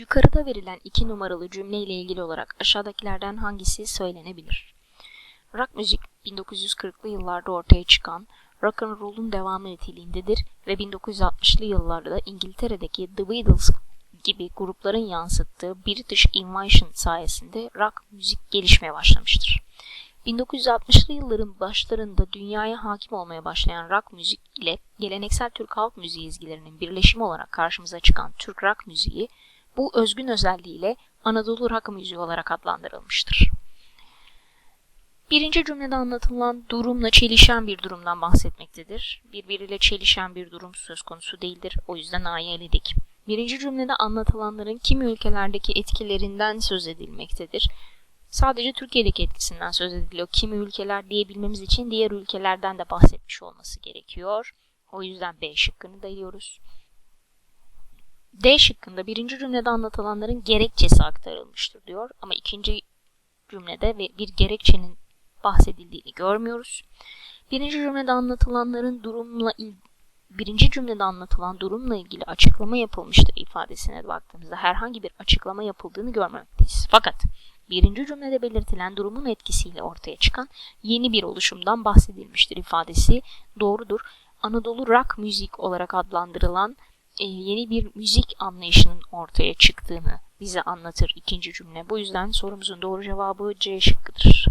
Yukarıda verilen iki numaralı cümle ile ilgili olarak aşağıdakilerden hangisi söylenebilir? Rock müzik 1940'lı yıllarda ortaya çıkan rock and roll'un devamı niteliğindedir ve 1960'lı yıllarda İngiltere'deki The Beatles gibi grupların yansıttığı British Invasion sayesinde rock müzik gelişmeye başlamıştır. 1960'lı yılların başlarında dünyaya hakim olmaya başlayan rock müzik ile geleneksel Türk halk müziği ezgilerinin birleşimi olarak karşımıza çıkan Türk rock müziği bu özgün özelliğiyle Anadolu rock müziği olarak adlandırılmıştır. Birinci cümlede anlatılan durumla çelişen bir durumdan bahsetmektedir. Birbiriyle çelişen bir durum söz konusu değildir. O yüzden A'yı eledik. Birinci cümlede anlatılanların kimi ülkelerdeki etkilerinden söz edilmektedir. Sadece Türkiye'deki etkisinden söz ediliyor. Kimi ülkeler diyebilmemiz için diğer ülkelerden de bahsetmiş olması gerekiyor. O yüzden B şıkkını da eliyoruz. D şıkkında birinci cümlede anlatılanların gerekçesi aktarılmıştır diyor. Ama ikinci cümlede bir gerekçenin bahsedildiğini görmüyoruz. Birinci cümlede anlatılanların durumla birinci cümlede anlatılan durumla ilgili açıklama yapılmıştır ifadesine baktığımızda herhangi bir açıklama yapıldığını görmemekteyiz. Fakat birinci cümlede belirtilen durumun etkisiyle ortaya çıkan yeni bir oluşumdan bahsedilmiştir ifadesi doğrudur. Anadolu rock müzik olarak adlandırılan yeni bir müzik anlayışının ortaya çıktığını bize anlatır ikinci cümle. Bu yüzden sorumuzun doğru cevabı C şıkkıdır.